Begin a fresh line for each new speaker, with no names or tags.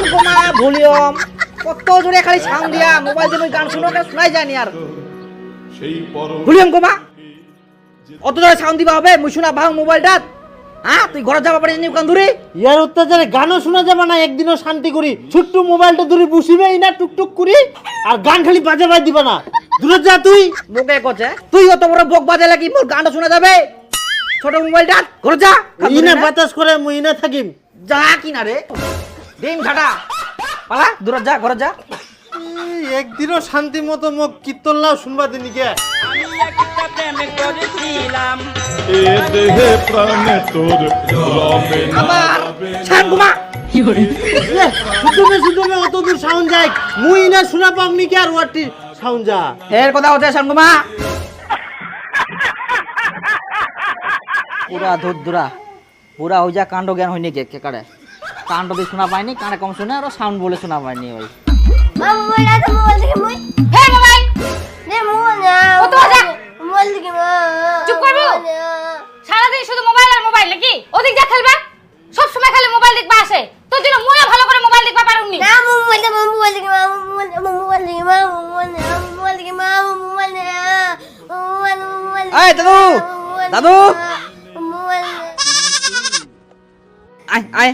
Volume কমা volume. কত জোরে খালি সাউন্ড দিয়া মোবাইল দিয়ে গান শুনো কেন শোনাই আর। ভলিউম কমা অত জোরে সাউন্ড দিবা হবে মুই শোনা ভাঙ মোবাইলটা। হ্যাঁ তুই ঘরে যাবা পারিস নি কান ধরে?
ইয়ার অত্যাচারে গানও শোনা যাবে না একদিনও শান্তি করি। ছোট্ট মোবাইলটা বসিবেই না টুকটুক করি। আর গান খালি বাজাবাই দিবা না। দূরে যা তুই।
মুখে কছে তুই অত বড় বক বাজালে কি মোর গানটা শোনা যাবে? ছোট মোবাইলটা ঘরে যা।
ইনা
না।
বাতাস করে মুই ইনা থাকিম।
যা কিনা রে ডিম ঝাটা পালা দূরে যা ঘরে যা।
একদিনও শান্তি মতো মোক কীর্তন লাও শুনবা দিনি কে
আমার ঘুমা
অত দূর সাউন্ড যায়। মুই ইনা শোনা পাম নি আর ওয়াটি সাউন্ড যা।
এর কথা হচ্ছে পুরা ধুরা। পুরা হই যা কাণ্ড জ্ঞান হয়নি কে কে কাড়ে কাণ্ড দিয়ে শোনা পাইনি কানে কম শুনে আর সাউন্ড বলে শোনা পাইনি ভাই
মোবাইল?
সারাদিন শুধু আর মোবাইল নাকি? ওদিক যা খেলবা। সব সময় খালি মোবাইল দেখবা আসে। তোর জন্য মুইও ভালো করে মোবাইল দেখবা পারুনি
না মোবাইল না মোবাইল মা মোবাইল মোবাইল থেকে মা মোবাইল না মোবাইল থেকে মা মোবাইল না। মোবাইল মোবাইল
এই দাদু! দাদু!
মোবাইল
আয় আয়।